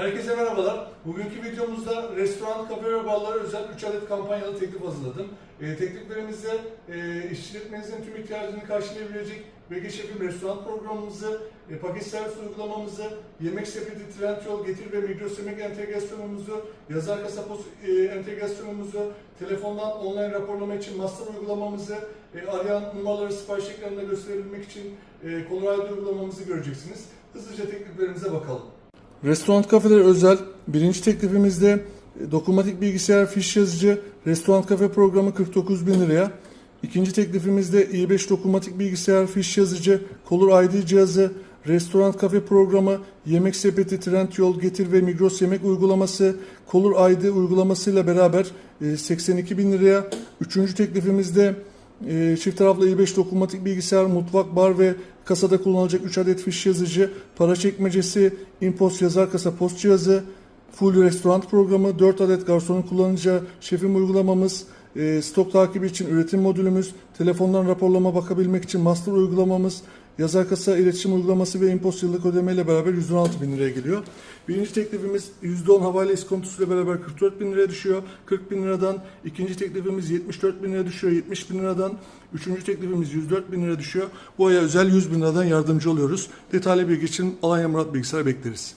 Herkese merhabalar. Bugünkü videomuzda restoran, kafe ve barlara özel 3 adet kampanyalı teklif hazırladım. E, tekliflerimizde e, işletmenizin tüm ihtiyacını karşılayabilecek Vege Şef'in restoran programımızı, e, paket servis uygulamamızı, yemek sepeti, Trendyol, Getir ve Migros Yemek entegrasyonumuzu, yazar kasa post e, entegrasyonumuzu, telefondan online raporlama için master uygulamamızı, e, arayan numaraları sipariş ekranında gösterebilmek için e, Colorado uygulamamızı göreceksiniz. Hızlıca tekliflerimize bakalım. Restoran kafeler özel birinci teklifimizde e, dokunmatik bilgisayar fiş yazıcı restoran kafe programı 49 bin liraya. İkinci teklifimizde i5 dokunmatik bilgisayar fiş yazıcı Color ID cihazı restoran kafe programı yemek sepeti Trendyol Getir ve Migros yemek uygulaması Color ID uygulamasıyla beraber e, 82 bin liraya. Üçüncü teklifimizde e, çift taraflı i5 dokunmatik bilgisayar, mutfak, bar ve kasada kullanılacak 3 adet fiş yazıcı, para çekmecesi, impost yazar kasa post cihazı, full restoran programı, 4 adet garsonun kullanacağı şefim uygulamamız, e, stok takibi için üretim modülümüz, telefondan raporlama bakabilmek için master uygulamamız, yazar kasa iletişim uygulaması ve impost yıllık ödeme ile beraber 116 bin liraya geliyor. Birinci teklifimiz %10 havale iskontosuyla beraber 44 bin liraya düşüyor. 40 bin liradan. ikinci teklifimiz 74 bin liraya düşüyor. 70 bin liradan. Üçüncü teklifimiz 104 bin liraya düşüyor. Bu aya özel 100 bin liradan yardımcı oluyoruz. Detaylı bilgi için Alanya Murat Bilgisayar bekleriz.